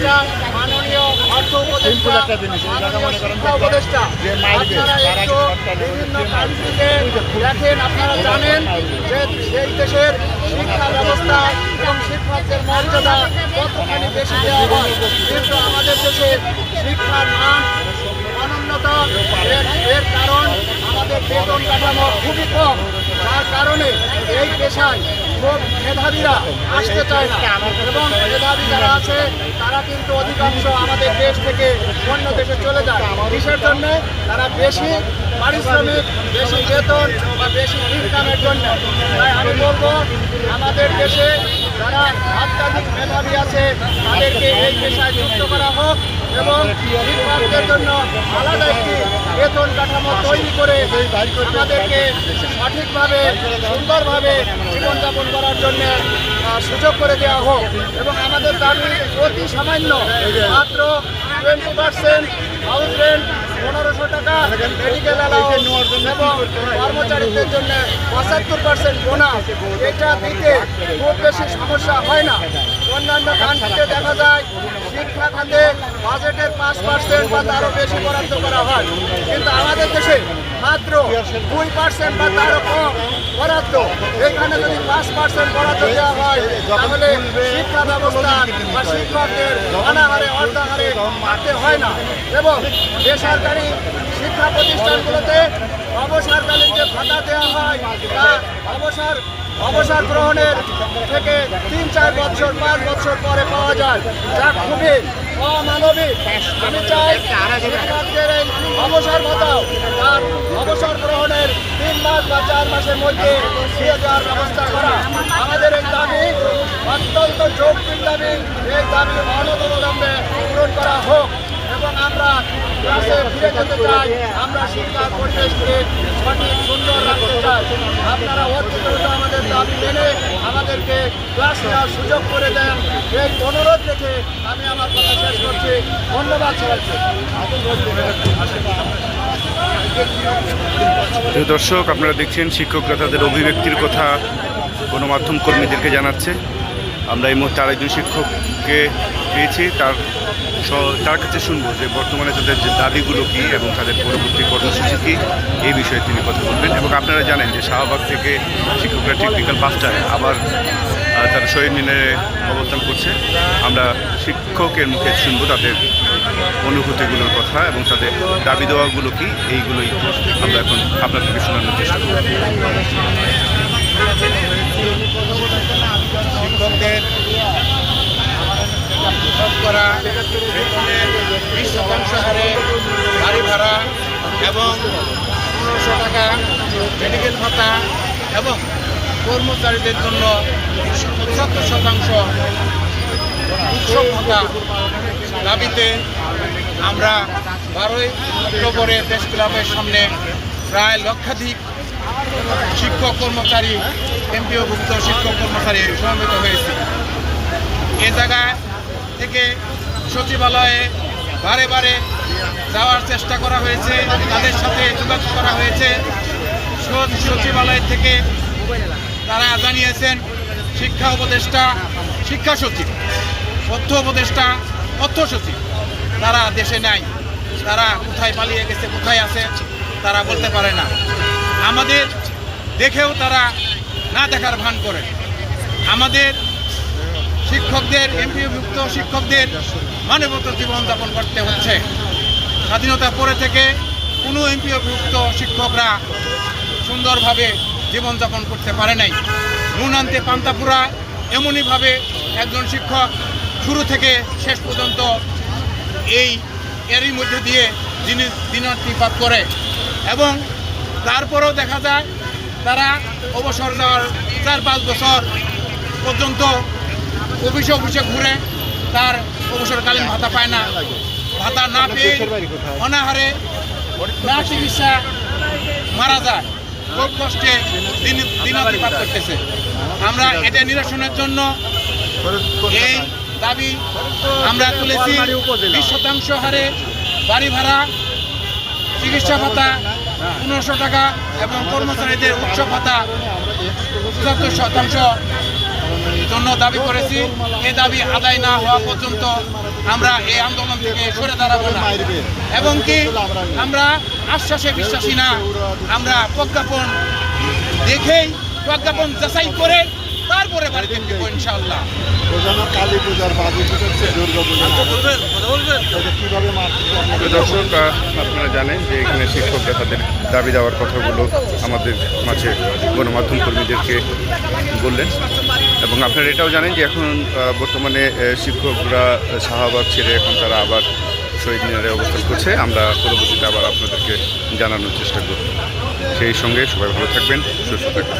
উপদেষ্টা মাননীয় অর্থ উপদেষ্টা উপদেষ্টা। বিভিন্ন কান্ট্রিতে দেখেন আপনারা জানেন যে সেই দেশের শিক্ষা ব্যবস্থা এবং শিক্ষকদের মর্যাদা কতখানি বেশি দেওয়া হয় কিন্তু আমাদের দেশে শিক্ষার মান এর কারণ আমাদের বেতন কাঠামো খুবই কম যার কারণে এই পেশায় খুব মেধাবীরা আসতে চায় না। এবং মেধাবী যারা আছে, তারা কিন্তু অধিকাংশ আমাদের দেশ থেকে অন্য দেশে চলে যায়। কিসের জন্য? তারা বেশি পারিশ্রমিক, বেশি বেতন বা বেশি ইনকামের জন্য। তাই আমি বলব, আমাদের দেশে যারা অত্যাধিক মেধাবী আছে, তাদেরকে এই পেশায় যুক্ত করা হোক এবং শিক্ষকদের জন্য আলাদা একটি বেতন কাঠামো তৈরি করে আমাদেরকে সঠিকভাবে, সুন্দরভাবে জীবনযাপন করার জন্য সুযোগ করে দেওয়া হোক। এবং আমাদের দাবি অতি সামান্য, মাত্র টোয়েন্টি পার্সেন্ট হাউস রেন্ট পনেরোশো টাকা মেডিকেল এবং কর্মচারীদের জন্য পঁচাত্তর পার্সেন্ট বোনাস এটা দিতে খুব বেশি সমস্যা হয় না। অন্যান্য কান্ট্রিতে দেখা যায়, শিক্ষা খাতে বাজেটের পাঁচ পার্সেন্ট বা তারও বেশি বরাদ্দ করা হয়। কিন্তু আমাদের দেশে মাত্র দুই পার্সেন্ট বা তারও কম বরাদ্দ। এখানে যদি পাঁচ পার্সেন্ট বরাদ্দ দেওয়া হয়, তাহলে শিক্ষা ব্যবস্থা বা শিক্ষকদের অনাহারে অর্ধাহারে মারতে হয় না। এবং বেসরকারি শিক্ষা প্রতিষ্ঠানগুলোতে অবসরকালীন যে ভাতা দেওয়া হয়, তা অবসর অবসর গ্রহণের থেকে তিন, চার বছর, পাঁচ বছর পরে পাওয়া যায়। যা খুবই অমানবিক। আমি চাই অবসর ভাতাও তার অবসর গ্রহণের তিন মাস বা চার মাসের মধ্যে দিয়ে দেওয়ার ব্যবস্থা করা। আমাদের এই দাবি, অত্যন্ত যৌক্তিক দাবি। এই দাবি অনতবিলম্বে পূরণ করা হোক। আমরা ক্লাসে ফিরে যেতে চাই, আমরা শিক্ষার পরিবেশকে সঠিক, সুন্দর রাখতে চাই। আপনারা অতি আমাদের দাবি মেনে আমাদেরকে ক্লাস নেওয়ার সুযোগ করে দেন। এই অনুরোধ রেখে আমি আমার কথা শেষ করছি। ধন্যবাদ সবাইকে। দর্শক, আপনারা দেখছেন শিক্ষকরা তাদের অভিব্যক্তির কথা গণমাধ্যম কর্মীদেরকে জানাচ্ছে। আমরা এই মুহূর্তে আরেকজন শিক্ষককে পেয়েছি, তার তার কাছে শুনব যে বর্তমানে তাদের যে দাবিগুলো কী এবং তাদের পরবর্তী কর্মসূচি কী, এই বিষয়ে তিনি কথা বলবেন। এবং আপনারা জানেন যে শাহবাগ থেকে শিক্ষকরা ঠিক বিকাল পাঁচটায় আবার তারা শহীদ মিনারে অবস্থান করছে। আমরা শিক্ষকের মুখে শুনব তাদের অনুভূতিগুলোর কথা এবং তাদের দাবি দেওয়াগুলো কি, এইগুলোই আমরা এখন আপনাদেরকে শোনানোর চেষ্টা করব। শিক্ষকদের বেতনের বিশ শতাংশ হারে গাড়ি ভাড়া এবং পনেরোশো টাকা মেডিকেল ভাতা এবং কর্মচারীদের জন্য পঁচাত্তর শতাংশ উৎসব ভাতা দাবিতে আমরা বারোই অক্টোবরে প্রেস ক্লাবের সামনে প্রায় লক্ষাধিক শিক্ষক কর্মচারী, এমপিওভুক্ত শিক্ষক কর্মচারী সমবেত হয়েছে। এ জায়গা থেকে সচিবালয়ে বারে বারে যাওয়ার চেষ্টা করা হয়েছে, তাদের সাথে যোগাযোগ করা হয়েছে। সচিবালয় থেকে তারা জানিয়েছেন, শিক্ষা উপদেষ্টা, শিক্ষা সচিব তথ্য উপদেষ্টা তথ্য সচিব, তারা দেশে নাই। তারা কোথায় পালিয়ে গেছে, কোথায় আছে, তারা বলতে পারে না। আমাদের দেখেও তারা না দেখার ভান করে। আমাদের শিক্ষকদের এমপিভুক্ত শিক্ষকদের মানবত জীবনযাপন করতে হচ্ছে। স্বাধীনতা পরে থেকে কোনো এমপিভুক্ত শিক্ষকরা সুন্দরভাবে জীবনযাপন করতে পারে নাই। নুন আনতে পান্তাপুরা, এমনইভাবে একজন শিক্ষক শুরু থেকে শেষ পর্যন্ত এই এরই মধ্যে দিয়ে যিনি দিনাতিপাত করে। এবং তারপরেও দেখা যায়, তারা অবসর যাওয়ার চার পাঁচ বছর পর্যন্ত অফিসে অফিসে ঘুরে, তার অবসরকালীন ভাতা পায় না। ভাতা না পেয়ে অনাহারে না চিকিৎসা মারা যায়। খুব কষ্টে দিন দিনাতিপাত করতেছে। আমরা এটা নিরসনের জন্য এই দাবি আমরা তুলেছি। বিশ শতাংশ হারে বাড়ি ভাড়া, চিকিৎসা ভাতা, পনেরোশো টাকা এবং কর্মচারীদের উৎসব ভাতা পঁচাত্তর শতাংশ জন্য দাবি করেছি এই দাবি আদায় না হওয়া পর্যন্ত আমরা এই আন্দোলন থেকে সরে দাঁড়াবো না। এবং কি আমরা আশ্বাসে বিশ্বাসী না, আমরা প্রজ্ঞাপন দেখেই প্রজ্ঞাপন যাচাই করে তারপরে বাড়িতে ফিরবো তো দর্শক আপনারা জানেন যে এখানে শিক্ষকরা তাদের দাবি দেওয়ার কথাগুলো আমাদের মাঝে গণমাধ্যম কর্মীদেরকে বললেন। এবং আপনারা এটাও জানেন যে এখন বর্তমানে শিক্ষকরা শাহবাগ ছেড়ে এখন তারা আবার শহীদ মিনারে অবস্থান করছে। আমরা পরবর্তীতে আবার আপনাদেরকে জানানোর চেষ্টা করব। সেই সঙ্গে সবাই ভালো থাকবেন, সুস্থ থাকবেন।